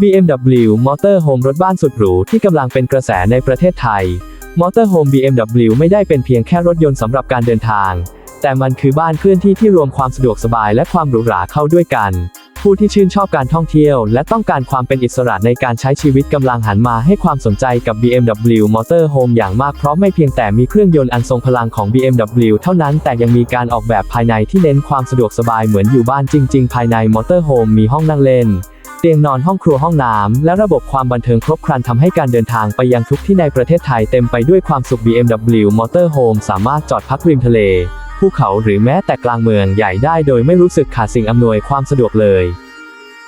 BMW Motorhome รถบ้านสุดหรูที่กำลังเป็นกระแสในประเทศไทย Motorhome BMW ไม่ได้เป็นเพียงแค่รถยนต์สำหรับการเดินทาง แต่มันคือบ้านเคลื่อนที่ที่รวมความสะดวกสบายและความหรูหราเข้าด้วยกัน ผู้ที่ชื่นชอบการท่องเที่ยว และต้องการความเป็นอิสระในการใช้ชีวิตกำลังหันมาให้ความสนใจกับ BMW Motorhome อย่างมากเพราะไม่เพียงแต่มีเครื่องยนต์อันทรงพลังของ BMW เท่านั้นแต่ยังมีการออกแบบภายในที่เน้นความสะดวกสบายเหมือนอยู่บ้านจริง ๆ ภายใน Motorhome มีห้องนั่งเล่น เตียงนอนห้องครัวห้องน้ำและระบบความบันเทิงครบครันทำให้การเดินทางไปยังทุกที่ในประเทศไทยเต็มไปด้วยความสุข BMW Motorhome สามารถจอดพักริมทะเล ภูเขาหรือแม้แต่กลางเมืองใหญ่ได้โดยไม่รู้สึกขาดสิ่งอำนวยความสะดวกเลย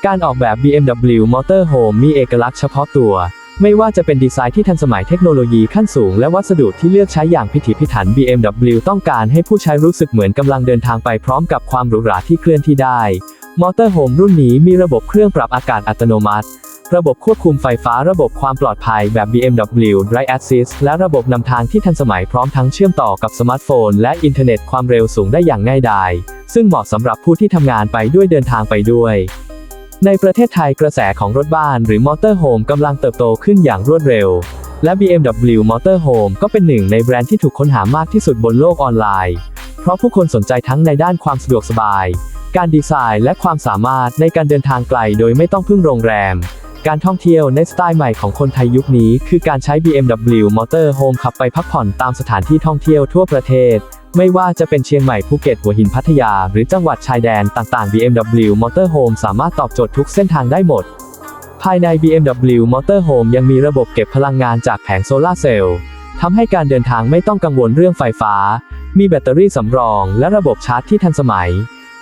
การออกแบบ BMW Motorhome มีเอกลักษณ์เฉพาะตัว ไม่ว่าจะเป็นดีไซน์ที่ทันสมัยเทคโนโลยีขั้นสูงและวัสดุที่เลือกใช้อย่างพิถีพิถัน BMW ต้องการให้ผู้ใช้รู้สึกเหมือนกำลังเดินทางไปพร้อมกับความหรูหราที่เคลื่อนที่ได้ Motorhome รุ่นนี้มีระบบเครื่องปรับอากาศอัตโนมัติ ระบบควบคุมไฟฟ้าระบบความปลอดภัยแบบ BMW Drive Assist และระบบนำทางที่ทันสมัยพร้อมทั้งเชื่อมต่อกับสมาร์ทโฟน และอินเทอร์เน็ตความเร็วสูงได้อย่างง่ายดาย ซึ่งเหมาะสำหรับผู้ที่ทำงานไปด้วยเดินทางไปด้วย ในประเทศไทยกระแสของรถบ้านหรือมอเตอร์โฮมกำลังเติบโตขึ้นอย่างรวดเร็ว และ BMW Motorhome ก็เป็นหนึ่งในแบรนด์ที่ถูกค้นหามากที่สุดบนโลกออนไลน์ เพราะผู้คนสนใจทั้งในด้านความสะดวกสบาย การดีไซน์และความสามารถในการเดินทางไกลโดยไม่ต้องพึ่งโรงแรม การท่องเที่ยวในสไตล์ใหม่ของคนไทยยุคนี้ คือการใช้ BMW Motorhome ขับไปพักผ่อนตามสถานที่ท่องเที่ยวทั่วประเทศ ไม่ว่าจะเป็นเชียงใหม่ภูเก็ตหัวหินพัทยา หรือจังหวัดชายแดนต่างๆ BMW Motorhome สามารถตอบโจทย์ทุกเส้นทางได้หมด ภายใน BMW Motorhome ยังมีระบบเก็บพลังงานจากแผงโซลาร์เซลล์ทำให้การเดินทางไม่ต้องกังวลเรื่องไฟฟ้า มีแบตเตอรี่สำรอง และระบบชาร์จที่ทันสมัย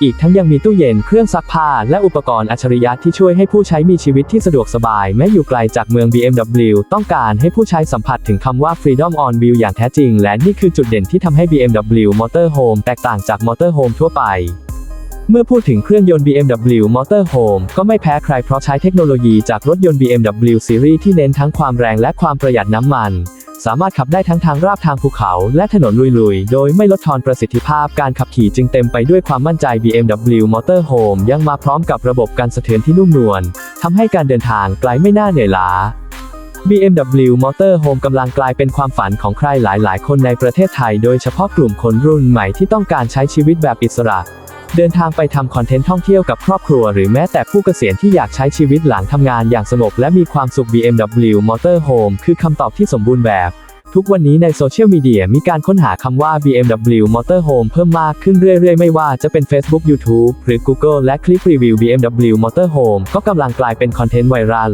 อีกทั้งยังมีตู้เย็นเครื่องซักผ้าและอุปกรณ์อัจฉริยะที่ช่วยให้ผู้ใช้มีชีวิตที่สะดวกสบาย แม้อยู่ไกลจากเมือง BMW ต้องการให้ผู้ใช้สัมผัสถึงคำว่า Freedom on Wheel อย่างแท้จริง และนี่คือจุดเด่นที่ทำให้ BMW Motorhome แตกต่างจาก Motorhome ทั่วไปเมื่อพูดถึงเครื่องยนต์ BMW Motorhome ก็ไม่แพ้ใครเพราะใช้เทคโนโลยีจากรถยนต์ BMW Series ที่เน้นทั้งความแรงและความประหยัดน้ำมัน สามารถขับได้ทั้งทางราบทางภูเขาและถนนลุยๆ โดยไม่ลดทอนประสิทธิภาพการขับขี่จึงเต็มไปด้วยความมั่นใจ BMW Motorhome ยังมาพร้อมกับระบบการสะเทือนที่นุ่มนวลทำให้การเดินทางไกลไม่น่าเหนื่อยล้า BMW Motorhome กำลังกลายเป็นความฝันของใครหลายๆ คนในประเทศไทย โดยเฉพาะกลุ่มคนรุ่นใหม่ที่ต้องการใช้ชีวิตแบบอิสระ เดินทางไปทำคอนเทนต์ท่องเที่ยวกับครอบครัวหรือแม้แต่ผู้เกษียณที่อยากใช้ชีวิตหลังทำงานอย่างสงบและมีความสุข BMW Motorhome คือคำตอบที่สมบูรณ์แบบ ทุกวันนี้ในโซเชียลมีเดียมีการค้นหาคำว่า BMW Motorhome เพิ่มมากขึ้นเรื่อยๆ ไม่ว่าจะเป็น Facebook YouTube หรือ Google และคลิปรีวิว BMW Motorhome ก็กำลังกลายเป็นคอนเทนต์ไวรัล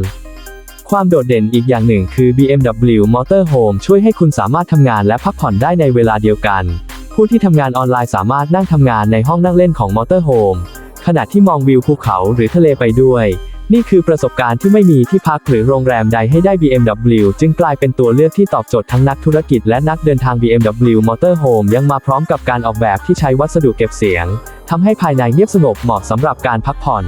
ความโดดเด่นอีกอย่างหนึ่งคือ BMW Motorhome ช่วยให้คุณสามารถทำงานและพักผ่อนได้ในเวลาเดียวกัน ผู้ที่ทำงานออนไลน์สามารถนั่งทำงานในห้องนั่งเล่นของ Motorhome ขณะที่มองวิวภูเขาหรือทะเลไปด้วย นี่คือประสบการณ์ที่ไม่มีที่พักหรือโรงแรมใดให้ได้ BMW จึงกลายเป็นตัวเลือกที่ตอบโจทย์ทั้งนักธุรกิจและนักเดินทาง BMW Motorhome ยังมาพร้อมกับการออกแบบที่ใช้วัสดุเก็บเสียงทำให้ภายในเงียบสงบเหมาะสำหรับการพักผ่อน